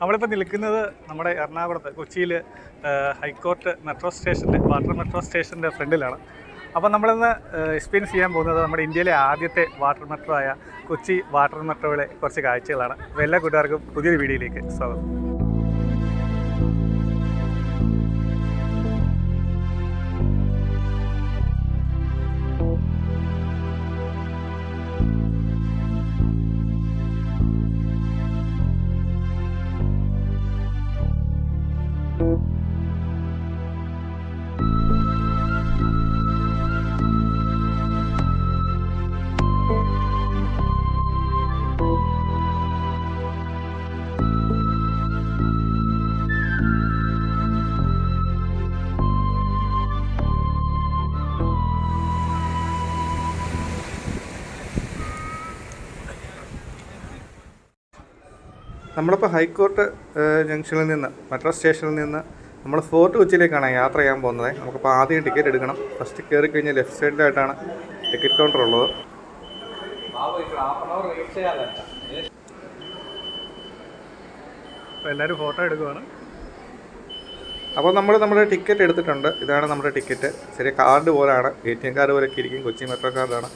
നമ്മളിപ്പോൾ നിൽക്കുന്നത് നമ്മുടെ എറണാകുളത്ത് കൊച്ചിയിൽ ഹൈക്കോർട്ട് മെട്രോ സ്റ്റേഷന്റെ വാട്ടർ മെട്രോ സ്റ്റേഷന്റെ ഫ്രണ്ടിലാണ്. അപ്പോൾ നമ്മളിന്ന് എക്സ്പീരിയൻസ് ചെയ്യാൻ പോകുന്നത് നമ്മുടെ ഇന്ത്യയിലെ ആദ്യത്തെ വാട്ടർ മെട്രോ ആയ കൊച്ചി വാട്ടർ മെട്രോയിലെ കുറച്ച് കാഴ്ചകളാണ്. എല്ലാ കൂട്ടുകാർക്കും പുതിയൊരു വീഡിയോയിലേക്ക് സ്വാഗതം. നമ്മളിപ്പോൾ ഹൈക്കോർട്ട് ജംഗ്ഷനിൽ നിന്ന് മെട്രോ സ്റ്റേഷനിൽ നിന്ന് നമ്മൾ ഫോർട്ട് കൊച്ചിയിലേക്കാണ് യാത്ര ചെയ്യാൻ പോകുന്നത്. നമുക്കിപ്പോൾ ആദ്യം ടിക്കറ്റ് എടുക്കണം. ഫസ്റ്റ് കയറി കഴിഞ്ഞാൽ ലെഫ്റ്റ് സൈഡിലായിട്ടാണ് ടിക്കറ്റ് കൗണ്ടർ ഉള്ളത്. എല്ലാവരും ഫോട്ടോ എടുക്കുവാണ്. അപ്പോൾ നമ്മൾ നമ്മുടെ ടിക്കറ്റ് എടുത്തിട്ടുണ്ട്. ഇതാണ് നമ്മുടെ ടിക്കറ്റ്. ചെറിയ കാർഡ് പോലെയാണ് എ ടി എം കാർഡ് പോലെയൊക്കെ ഇരിക്കും. കൊച്ചി മെട്രോ കാർഡാണ്.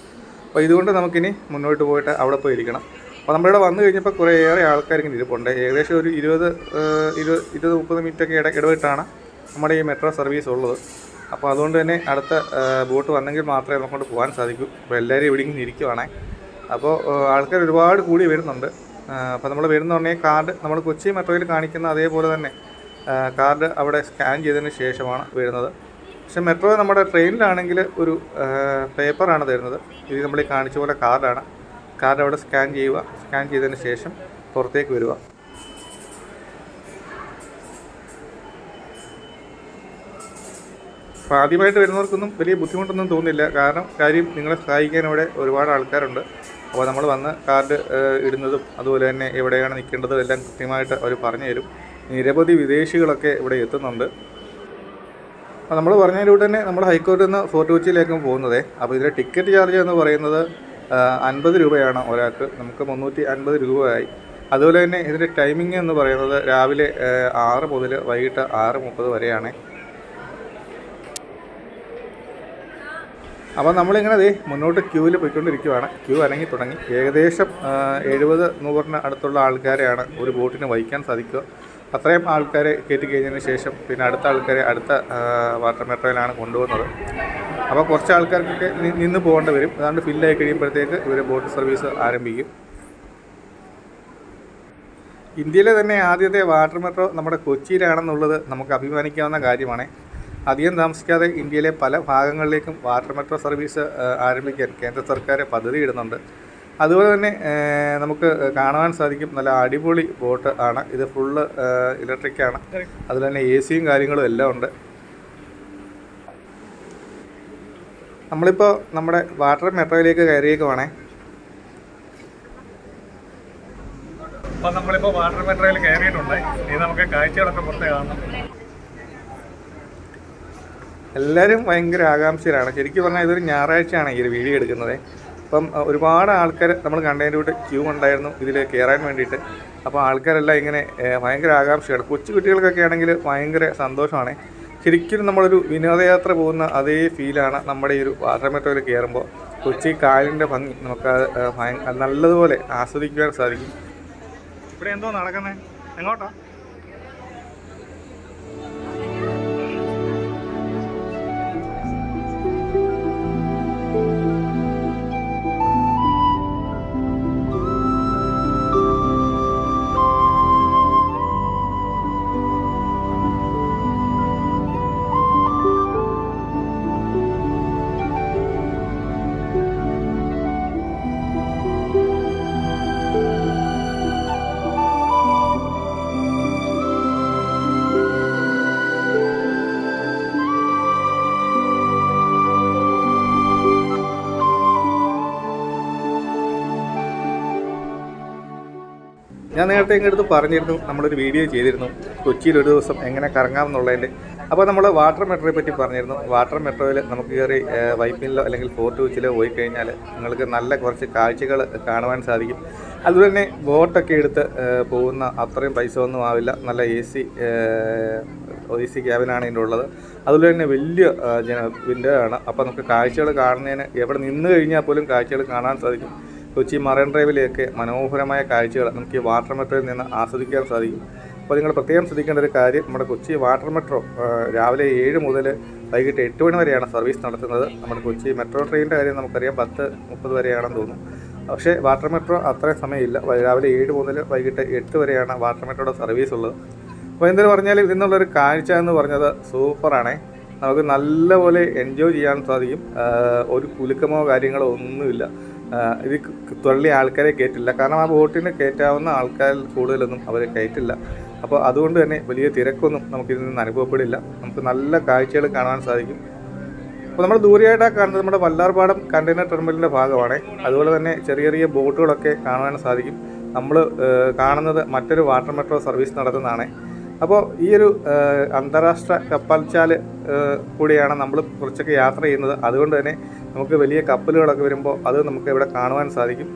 അപ്പോൾ ഇതുകൊണ്ട് നമുക്കിനി മുന്നോട്ട് പോയിട്ട് അവിടെ പോയി ഇരിക്കണം അപ്പോൾ നമ്മളിവിടെ വന്നു കഴിഞ്ഞപ്പോൾ കുറേയേറെ ഇങ്ങനെ ഇരിപ്പുണ്ട്. ഏകദേശം ഒരു ഇരുപത് ഇരുപത് ഇരുപത് മുപ്പത് മിനിറ്റൊക്കെ ഇട ഇടവിട്ടാണ് നമ്മുടെ ഈ മെട്രോ സർവീസ് ഉള്ളത്. അപ്പോൾ അതുകൊണ്ട് തന്നെ അടുത്ത ബോട്ട് വന്നെങ്കിൽ മാത്രമേ നമുക്കൊണ്ട് പോകാൻ സാധിക്കൂ. അപ്പോൾ എല്ലാവരും ഇവിടെ ഇങ്ങനെ ഇരിക്കുവാണേ. അപ്പോൾ ആൾക്കാർ ഒരുപാട് കൂടി വരുന്നുണ്ട്. അപ്പോൾ നമ്മൾ വരുന്ന വരുന്നുണ്ടെങ്കിൽ കാർഡ് നമ്മൾ കൊച്ചി മെട്രോയിൽ കാണിക്കുന്ന അതേപോലെ തന്നെ കാർഡ് അവിടെ സ്കാൻ ചെയ്തതിന് ശേഷമാണ് വരുന്നത്. പക്ഷേ മെട്രോ നമ്മുടെ ട്രെയിനിലാണെങ്കിൽ ഒരു പേപ്പറാണ് തരുന്നത്. ഇത് നമ്മൾ കാണിച്ച പോലെ കാർഡാണ്. കാർഡ് അവിടെ സ്കാൻ ചെയ്യുക സ്കാൻ ചെയ്തതിന് ശേഷം പുറത്തേക്ക് വരിക. അപ്പോൾ ആദ്യമായിട്ട് വരുന്നവർക്കൊന്നും വലിയ ബുദ്ധിമുട്ടൊന്നും തോന്നില്ല. കാരണം കാര്യം നിങ്ങളെ സഹായിക്കാൻ ഇവിടെ ഒരുപാട് ആൾക്കാരുണ്ട്. അപ്പോൾ നമ്മൾ വന്ന് കാർഡ് ഇടുന്നതും അതുപോലെ തന്നെ എവിടെയാണ് നിൽക്കേണ്ടതും എല്ലാം കൃത്യമായിട്ട് അവർ പറഞ്ഞു തരും. നിരവധി വിദേശികളൊക്കെ ഇവിടെ എത്തുന്നുണ്ട്. അപ്പോൾ നമ്മൾ പറഞ്ഞതിലൂടെ തന്നെ നമ്മൾ ഹൈക്കോർട്ടിൽ നിന്ന് ഫോർട്ട് കൊച്ചിയിലേക്കും പോകുന്നത്. അപ്പോൾ ഇതിന്റെ ടിക്കറ്റ് ചാർജ് എന്ന് പറയുന്നത് അൻപത് രൂപയാണ് ഒരാൾക്ക്. നമുക്ക് മുന്നൂറ്റി അൻപത് രൂപയായി. അതുപോലെ തന്നെ ഇതിന്റെ ടൈമിംഗ് എന്ന് പറയുന്നത് രാവിലെ ആറ് മുതൽ വൈകിട്ട് ആറ് മുപ്പത് വരെയാണ്. അപ്പോൾ നമ്മളിങ്ങനെ ദേ മുന്നോട്ട് ക്യൂവിൽ പോയിക്കൊണ്ടിരിക്കുവാണ്. ക്യൂ അനങ്ങി തുടങ്ങി. ഏകദേശം എഴുപത് നൂറിന് അടുത്തുള്ള ആൾക്കാരെയാണ് ഒരു ബോട്ടിന് വഹിക്കാൻ സാധിക്കുക. അത്രയും ആൾക്കാരെ കയറ്റി കഴിഞ്ഞതിന് ശേഷം പിന്നെ അടുത്ത ആൾക്കാരെ അടുത്ത വാട്ടർ മെട്രോയിലാണ് കൊണ്ടുപോകുന്നത്. അപ്പോൾ കുറച്ച് ആൾക്കാർക്കൊക്കെ നിന്ന് പോകേണ്ടി വരും. അതുകൊണ്ട് ഫില്ലായി കഴിയുമ്പോഴത്തേക്ക് ഇവർ ബോട്ട് സർവീസ് ആരംഭിക്കും. ഇന്ത്യയിലെ തന്നെ ആദ്യത്തെ വാട്ടർ മെട്രോ നമ്മുടെ കൊച്ചിയിലാണെന്നുള്ളത് നമുക്ക് അഭിമാനിക്കാവുന്ന കാര്യമാണ്. അധികം താമസിക്കാതെ ഇന്ത്യയിലെ പല ഭാഗങ്ങളിലേക്കും വാട്ടർ മെട്രോ സർവീസ് ആരംഭിക്കാൻ കേന്ദ്ര സർക്കാർ പദ്ധതി ഇടുന്നുണ്ട് അതുപോലെ തന്നെ നമുക്ക് കാണുവാൻ സാധിക്കും നല്ല അടിപൊളി ബോട്ട് ആണ്. ഇത് ഫുള്ള് ഇലക്ട്രിക് ആണ്. അതിൽ തന്നെ എ സിയും കാര്യങ്ങളും എല്ലാം ഉണ്ട്. നമ്മളിപ്പോൾ നമ്മുടെ വാട്ടർ മെട്രോയിലേക്ക് കയറിയേക്കുവാണേ അപ്പോൾ നമ്മളിപ്പോൾ വാട്ടർ മെട്രോയിൽ കയറിയിട്ടുണ്ട്. ഇനി നമുക്ക് കാഴ്ചകളൊക്കെ പുറത്ത് കാണണം എല്ലാവരും ഭയങ്കര ആകാംക്ഷയിലാണ്. ശരിക്കും പറഞ്ഞാൽ ഇതൊരു ഞായറാഴ്ചയാണ് ഈ ഒരു വീഡിയോ എടുക്കുന്നത്. അപ്പം ഒരുപാട് ആൾക്കാർ നമ്മൾ കണ്ടതിന്റെ കൂടെ ക്യൂ ഉണ്ടായിരുന്നു ഇതിൽ കയറാൻ വേണ്ടിയിട്ട്. അപ്പോൾ ആൾക്കാരെല്ലാം ഇങ്ങനെ ഭയങ്കര ആകാംക്ഷയാണ്. കൊച്ചു കുട്ടികൾക്കൊക്കെ ആണെങ്കിൽ ഭയങ്കര സന്തോഷമാണ്. ശരിക്കും നമ്മളൊരു വിനോദയാത്ര പോകുന്ന അതേ ഫീലാണ് നമ്മുടെ ഈ ഒരു വാട്ടർ മെട്രോയിൽ കയറുമ്പോൾ കൊച്ചി കാലിന്റെ ഭംഗി നമുക്ക് നല്ലതുപോലെ ആസ്വദിക്കുവാൻ സാധിക്കും. ഇവിടെ എന്തോ നടക്കുന്നത് എങ്ങോട്ടാ? ഞാൻ നേരത്തെ ഇങ്ങടുത്ത് പറഞ്ഞിരുന്നു നമ്മളൊരു വീഡിയോ ചെയ്തിരുന്നു കൊച്ചിയിൽ ഒരു ദിവസം എങ്ങനെ കറങ്ങാം എന്നുള്ളതിന്റെ. അപ്പോൾ നമ്മൾ വാട്ടർ മെട്രോയെ പറ്റി പറഞ്ഞിരുന്നു. വാട്ടർ മെട്രോയിൽ നമുക്ക് കയറി വൈപ്പിനിലോ അല്ലെങ്കിൽ ഫോർട്ട് കൊച്ചിയിലോ പോയി കഴിഞ്ഞാൽ നിങ്ങൾക്ക് നല്ല കുറച്ച് കാഴ്ചകൾ കാണുവാൻ സാധിക്കും. അതുപോലെ തന്നെ ബോട്ടൊക്കെ എടുത്ത് പോകുന്ന അത്രയും പൈസ ഒന്നും ആവില്ല. നല്ല എ സി എ സി ക്യാബിനാണ് ഇതിന്റെ ഉള്ളത്. അതുപോലെ തന്നെ വലിയ ജന വിൻഡോ ആണ്. അപ്പോൾ നമുക്ക് കാഴ്ചകൾ കാണുന്നതിന് എവിടെ നിന്ന് കഴിഞ്ഞാൽ പോലും കാഴ്ചകൾ കാണാൻ സാധിക്കും. കൊച്ചി മറൈൻ ഡ്രൈവിലെയൊക്കെ മനോഹരമായ കാഴ്ചകൾ നമുക്ക് ഈ വാട്ടർ മെട്രോയിൽ നിന്ന് ആസ്വദിക്കാൻ സാധിക്കും. അപ്പോൾ നിങ്ങൾ പ്രത്യേകം ശ്രദ്ധിക്കേണ്ട ഒരു കാര്യം നമ്മുടെ കൊച്ചി വാട്ടർ മെട്രോ രാവിലെ ഏഴ് മുതൽ വൈകിട്ട് എട്ട് മണി വരെയാണ് സർവീസ് നടത്തുന്നത്. നമ്മുടെ കൊച്ചി മെട്രോ ട്രെയിനിന്റെ കാര്യം നമുക്കറിയാം പത്ത് മുപ്പത് വരെയാണെന്ന് തോന്നുന്നു. പക്ഷേ വാട്ടർ മെട്രോ അത്രയും സമയമില്ല. രാവിലെ ഏഴ് മുതൽ വൈകിട്ട് എട്ട് വരെയാണ് വാട്ടർ മെട്രോയുടെ സർവീസ് ഉള്ളത്. അപ്പോൾ എന്തെന്ന് പറഞ്ഞാൽ ഇതിനുള്ളൊരു കാഴ്ച എന്ന് പറഞ്ഞത് സൂപ്പറാണേ നമുക്ക് നല്ലപോലെ എൻജോയ് ചെയ്യാൻ സാധിക്കും. ഒരു കുലുക്കമോ കാര്യങ്ങളോ ഒന്നുമില്ല. ഇത് തള്ളി ആൾക്കാരെ കയറ്റില്ല. കാരണം ആ ബോട്ടിന് കയറ്റാവുന്ന ആൾക്കാരിൽ കൂടുതലൊന്നും അവർ കയറ്റില്ല. അപ്പോൾ അതുകൊണ്ട് തന്നെ വലിയ തിരക്കൊന്നും നമുക്കിതിൽ നിന്ന് അനുഭവപ്പെടില്ല. നമുക്ക് നല്ല കാഴ്ചകൾ കാണാൻ സാധിക്കും. അപ്പോൾ നമ്മൾ ദൂരെയായിട്ടാണ് കാണുന്നത് നമ്മുടെ വല്ലാർപാടം കണ്ടെയ്നർ ടെർമിനലിന്റെ ഭാഗമാണ്. അതുപോലെ തന്നെ ചെറിയ ചെറിയ ബോട്ടുകളൊക്കെ കാണാൻ സാധിക്കും. നമ്മൾ കാണുന്നത് മറ്റൊരു വാട്ടർ മെട്രോ സർവീസ് നടത്തുന്നതാണ്. അപ്പോൾ ഈ ഒരു അന്താരാഷ്ട്ര കപ്പൽച്ചാൽ കൂടിയാണ് നമ്മൾ കുറച്ചൊക്കെ യാത്ര ചെയ്യുന്നത്. അതുകൊണ്ട് തന്നെ നമുക്ക് വലിയ കപ്പലുകളൊക്കെ വരുമ്പോൾ അത് നമുക്ക് ഇവിടെ കാണുവാൻ സാധിക്കും.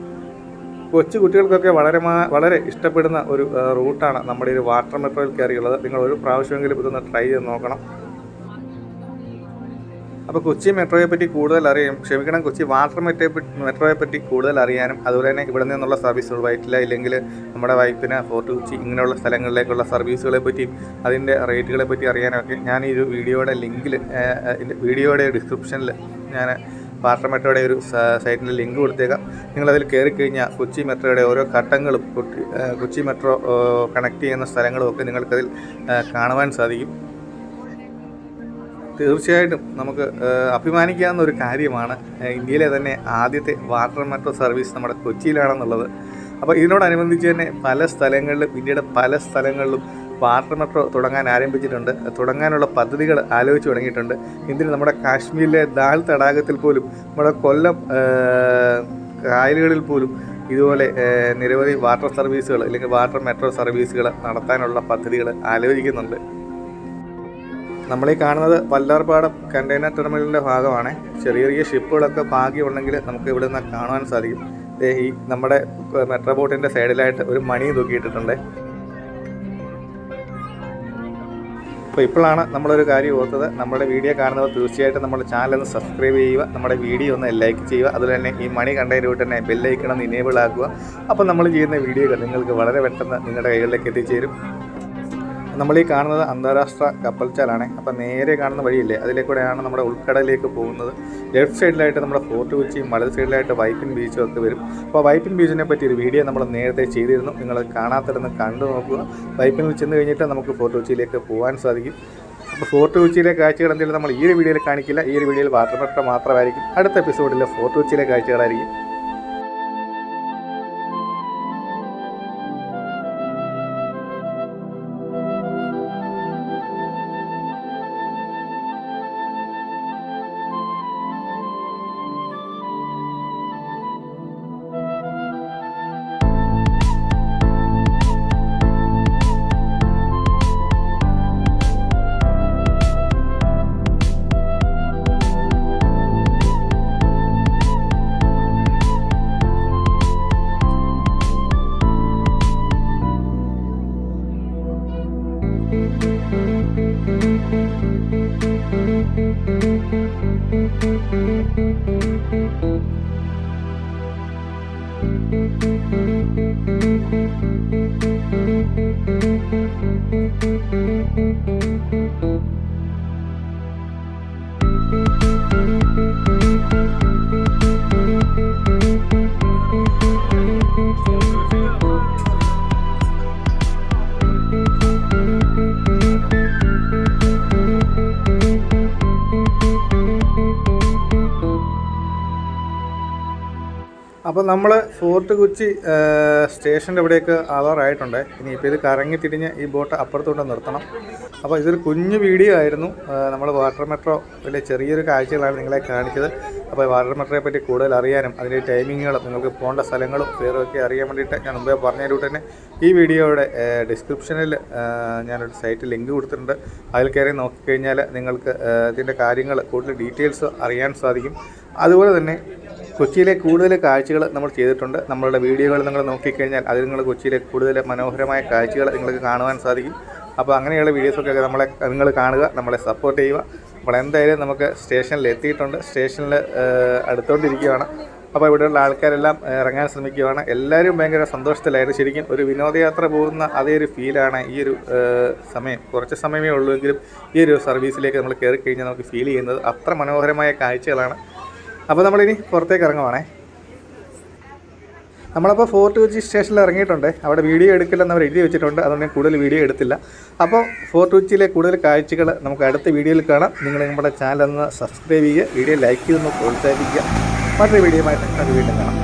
കൊച്ചു കുട്ടികൾക്കൊക്കെ വളരെ വളരെ ഇഷ്ടപ്പെടുന്ന ഒരു റൂട്ടാണ് നമ്മുടെ ഈ വാട്ടർ മെട്രോയിൽ കയറിയുള്ളത്. നിങ്ങൾ ഒരു പ്രാവശ്യമെങ്കിലും ഇതൊന്ന് ട്രൈ ചെയ്ത് നോക്കണം. അപ്പോൾ കൊച്ചി മെട്രോയെ പറ്റി കൂടുതൽ അറിയാം. ക്ഷമിക്കണം കൊച്ചി വാട്ടർ മെട്രോയെ മെട്രോയെ പറ്റി കൂടുതൽ അറിയാനും അതുപോലെ തന്നെ ഇവിടെ നിന്നുള്ള സർവീസുകൾ വൈറ്റില ഇല്ലെങ്കിൽ നമ്മുടെ വൈപ്പിന് ഫോർട്ട് കൊച്ചി ഇങ്ങനെയുള്ള സ്ഥലങ്ങളിലേക്കുള്ള സർവീസുകളെ പറ്റിയും അതിന്റെ റേറ്റുകളെ പറ്റി അറിയാനൊക്കെ ഞാൻ ഈ ഒരു വീഡിയോയുടെ ലിങ്കിൽ വീഡിയോയുടെ ഡിസ്ക്രിപ്ഷനിൽ ഞാൻ വാട്ടർ മെട്രോയുടെ ഒരു സൈറ്റിന്റെ ലിങ്ക് കൊടുത്തേക്കാം. നിങ്ങളതിൽ കയറി കഴിഞ്ഞാൽ കൊച്ചി മെട്രോയുടെ ഓരോ ഘട്ടങ്ങളും കൊച്ചി മെട്രോ കണക്ട് ചെയ്യുന്ന സ്ഥലങ്ങളും ഒക്കെ നിങ്ങൾക്കതിൽ കാണുവാൻ സാധിക്കും. തീർച്ചയായിട്ടും നമുക്ക് അഭിമാനിക്കാവുന്ന ഒരു കാര്യമാണ് ഇന്ത്യയിലെ തന്നെ ആദ്യത്തെ വാട്ടർ മെട്രോ സർവീസ് നമ്മുടെ കൊച്ചിയിലാണെന്നുള്ളത്. അപ്പോൾ ഇതിനോടനുബന്ധിച്ച് തന്നെ പല സ്ഥലങ്ങളിലും ഇന്ത്യയുടെ പല സ്ഥലങ്ങളിലും വാട്ടർ മെട്രോ തുടങ്ങാൻ ആരംഭിച്ചിട്ടുണ്ട്. തുടങ്ങാനുള്ള പദ്ധതികൾ ആലോചിച്ച് തുടങ്ങിയിട്ടുണ്ട്. ഇന്ത്യയിൽ നമ്മുടെ കാശ്മീരിലെ ദാൽ തടാകത്തിൽ പോലും നമ്മുടെ കൊല്ലം കായലുകളിൽ പോലും ഇതുപോലെ നിരവധി വാട്ടർ സർവീസുകൾ അല്ലെങ്കിൽ വാട്ടർ മെട്രോ സർവീസുകൾ നടത്താനുള്ള പദ്ധതികൾ ആലോചിക്കുന്നുണ്ട്. നമ്മളീ കാണുന്നത് വല്ലാർപാടം കണ്ടെയ്നർ ടെർമിനലിന്റെ ഭാഗമാണ്. ചെറിയ ചെറിയ ഷിപ്പുകളൊക്കെ ഭാഗ്യമുണ്ടെങ്കിൽ നമുക്ക് ഇവിടെ നിന്ന് കാണാൻ സാധിക്കും. ഈ നമ്മുടെ മെട്രോ ബോട്ടിന്റെ സൈഡിലായിട്ട് ഒരു മണി തൂക്കിയിട്ടിട്ടുണ്ട്. അപ്പോൾ ഇപ്പോഴാണ് നമ്മളൊരു കാര്യം ഓർത്തത്. നമ്മുടെ വീഡിയോ കാണുന്നവർ തീർച്ചയായിട്ടും നമ്മുടെ ചാനൽ ഒന്ന് സബ്സ്ക്രൈബ് ചെയ്യുക നമ്മുടെ വീഡിയോ ഒന്ന് ലൈക്ക് ചെയ്യുക. അതുപോലെ തന്നെ ഈ മണി കണ്ടതിന്റെ കൂട്ട് തന്നെ ബെല്ലൈക്കണം ഇനേബിൾ ആക്കുക. അപ്പോൾ നമ്മൾ ചെയ്യുന്ന വീഡിയോകൾ നിങ്ങൾക്ക് വളരെ പെട്ടെന്ന് നിങ്ങളുടെ കൈകളിലേക്ക് എത്തിച്ചേരും. നമ്മൾ ഈ കാണുന്നത് അന്താരാഷ്ട്ര കപ്പൽച്ചാലാണ് അപ്പോൾ നേരെ കാണുന്ന വഴിയില്ലേ അതിലേക്കൂടെയാണ് നമ്മുടെ ഉൾക്കടലിലേക്ക് പോകുന്നത്. ലെഫ്റ്റ് സൈഡിലായിട്ട് നമ്മുടെ ഫോർട്ട് കൊച്ചിയും വലത് സൈഡിലായിട്ട് വൈപ്പിൻ ബീച്ചും ഒക്കെ വരും. അപ്പോൾ വൈപ്പിൻ ബീച്ചിനെ പറ്റി ഒരു വീഡിയോ നമ്മൾ നേരത്തെ ചെയ്തിരുന്നു. നിങ്ങൾ കാണാത്തടന്ന് കണ്ടു നോക്കുക. വൈപ്പിനിൽ ചെന്ന് കഴിഞ്ഞിട്ട് നമുക്ക് ഫോർട്ട് കൊച്ചിയിലേക്ക് പോകാൻ സാധിക്കും. അപ്പോൾ ഫോർട്ട് കൊച്ചിയിലെ കാഴ്ചകൾ എന്തെങ്കിലും നമ്മൾ ഈ ഒരു വീഡിയോയിൽ കാണിക്കില്ല. ഈ ഒരു വീഡിയോയിൽ വാട്ടർ മാത്രമായിരിക്കും. അടുത്ത എപ്പിസോഡിലെ ഫോർട്ട് കൊച്ചിയിലെ കാഴ്ചകളായിരിക്കും. അപ്പോൾ നമ്മൾ ഫോർട്ട് കൊച്ചി സ്റ്റേഷന്റെ ഇവിടേക്ക് ആവാറായിട്ടുണ്ട്. ഇനിയിപ്പോൾ ഇത് കറങ്ങി തിരിഞ്ഞ് ഈ ബോട്ട് അപ്പുറത്തോട്ട് നിർത്തണം. അപ്പോൾ ഇതൊരു കുഞ്ഞു വീഡിയോ ആയിരുന്നു. നമ്മൾ വാട്ടർ മെട്രോ വലിയ ചെറിയൊരു കാഴ്ചകളാണ് നിങ്ങളെ കാണിച്ചത്. അപ്പോൾ വാട്ടർ മെട്രോയെ പറ്റി കൂടുതൽ അറിയാനും അതിന്റെ ടൈമിങ്ങുകളും നിങ്ങൾക്ക് പോകേണ്ട സ്ഥലങ്ങളും പേരൊക്കെ അറിയാൻ വേണ്ടിയിട്ട് ഞാൻ മുമ്പേ പറഞ്ഞതിലൂടെ തന്നെ ഈ വീഡിയോയുടെ ഡിസ്ക്രിപ്ഷനിൽ ഞാനൊരു സൈറ്റ് ലിങ്ക് കൊടുത്തിട്ടുണ്ട്. അതിൽ കയറി നോക്കിക്കഴിഞ്ഞാൽ നിങ്ങൾക്ക് ഇതിന്റെ കാര്യങ്ങൾ കൂടുതൽ ഡീറ്റെയിൽസ് അറിയാൻ സാധിക്കും. അതുപോലെ തന്നെ കൊച്ചിയിലെ കൂടുതൽ കാഴ്ചകൾ നമ്മൾ ചെയ്തിട്ടുണ്ട്. നമ്മളുടെ വീഡിയോകൾ നിങ്ങൾ നോക്കിക്കഴിഞ്ഞാൽ അതിൽ നിങ്ങൾ കൊച്ചിയിലെ കൂടുതൽ മനോഹരമായ കാഴ്ചകൾ നിങ്ങൾക്ക് കാണുവാൻ സാധിക്കും. അപ്പോൾ അങ്ങനെയുള്ള വീഡിയോസൊക്കെ നമ്മളെ നിങ്ങൾ കാണുക നമ്മളെ സപ്പോർട്ട് ചെയ്യുക. അപ്പോൾ എന്തായാലും നമുക്ക് സ്റ്റേഷനിൽ എത്തിയിട്ടുണ്ട്. സ്റ്റേഷനിൽ അടുത്തോണ്ടിരിക്കുകയാണ്. അപ്പോൾ ഇവിടെയുള്ള ആൾക്കാരെല്ലാം ഇറങ്ങാൻ ശ്രമിക്കുകയാണ്. എല്ലാവരും ഭയങ്കര സന്തോഷത്തിലായിരുന്നു. ശരിക്കും ഒരു വിനോദയാത്ര പോകുന്ന അതേ ഒരു ഫീലാണ് ഈ ഒരു സമയം. കുറച്ച് സമയമേ ഉള്ളൂ എങ്കിലും ഈ ഒരു സർവീസിലേക്ക് നമ്മൾ കയറി കഴിഞ്ഞാൽ നമുക്ക് ഫീൽ ചെയ്യുന്നത് അത്ര മനോഹരമായ കാഴ്ചകളാണ്. അപ്പോൾ നമ്മളിനി പുറത്തേക്ക് ഇറങ്ങുവാണേ. നമ്മളപ്പോൾ ഫോർട്ട് കൊച്ചി സ്റ്റേഷനിൽ ഇറങ്ങിയിട്ടുണ്ട്. അവിടെ വീഡിയോ എടുക്കില്ലെന്ന് അവർ എഴുതി വെച്ചിട്ടുണ്ട്. അതുകൊണ്ട് ഞാൻ കൂടുതൽ വീഡിയോ എടുത്തില്ല. അപ്പോൾ ഫോർട്ട് കൊച്ചിയിലെ കൂടുതൽ കാഴ്ചകൾ നമുക്ക് അടുത്ത വീഡിയോയിൽ കാണാം. നിങ്ങൾ നമ്മുടെ ചാനൽ ഒന്ന് സബ്സ്ക്രൈബ് ചെയ്യുക. വീഡിയോ ലൈക്ക് ചെയ്തൊന്ന് പ്രോത്സാഹിപ്പിക്കുക മറ്റൊരു വീഡിയോയുമായിട്ട് നമുക്ക് വീണ്ടും കാണാം.